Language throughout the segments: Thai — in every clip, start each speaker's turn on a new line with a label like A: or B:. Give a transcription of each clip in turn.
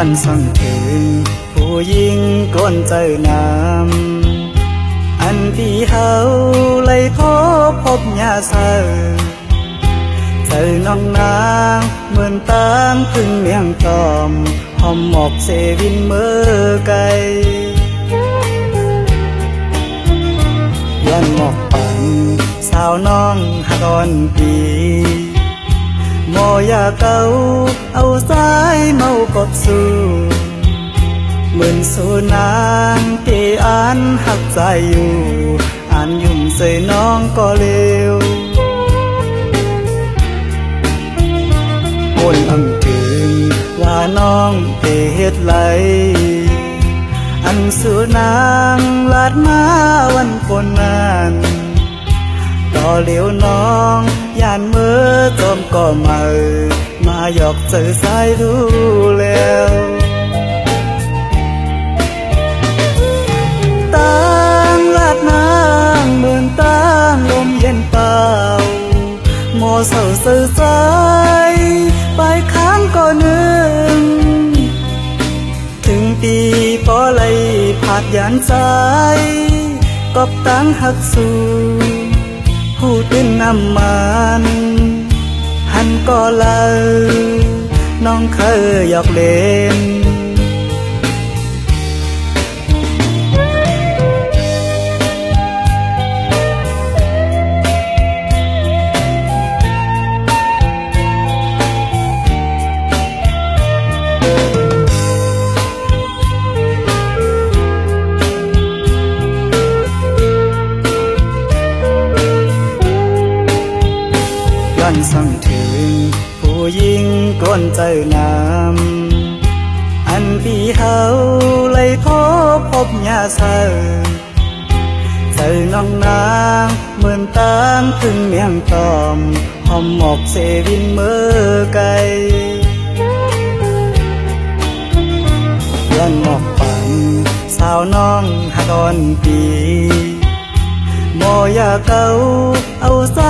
A: ันส่งถึง ผู้หญิงก้นเจอน้ำอันที่เฮาเลยพบพบยาเสาเจอน้องนางเหมือนตามพึ่งเมียงตอมหอมหมอกเซวินเมื่อไกล อยาเก่าเอาสายเมากดสู้เหมือนสูนางที่อ่านหักใจอยู่อ่านยุ่มใส่น้องก็เร็วคนอังถึงว่าน้องเตเฮ็ดไหลอันสูนางลาดมาวันฝนนั้นต่อ เหลียวน้องยานมือจมก็มามาหยอกเจอสายดูแล้วต่างลาดนางเมือนต่างลมเย็นเป่าโมเศร้าสื่อใจไปค้างก็นึงถึงปีปอไหลผาดยานสายกอบตั้งหักสู่ ผู้ตื่นนำมันหันาน้องเคยหยอกเล่นย้อนส่องถึง ผู้หญิงก้นเจอน้ำอันพี่เฮาเลยพบพบยาเสอเจน้องนางเหมือนตามพึ่งเมียงตอมหอมหมอกเซวินเมื่อไกลย้อนหมอกปันสาวน้องหักอนปีโมอยาเก่าเอาเอางที่อ่า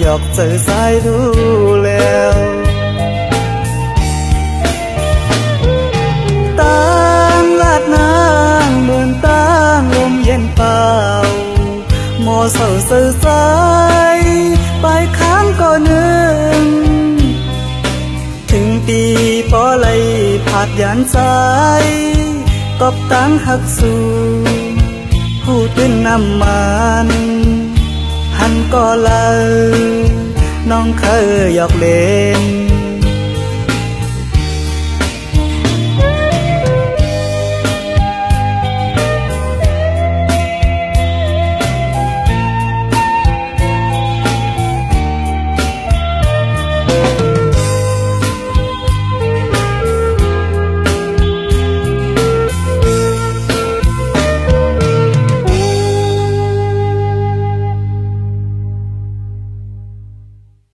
A: หยอกเจอสายดูแล้วตางลาดนางเหมือนตางลมเย็นเป่าโมเศร้าสื่อใจไปค้างก็นึงถึงปีปอไหลผาดยานสายกอบตั้งหักสูผู้ตื่นนำมัน ก็เลย น้องเคยหยอกเล่น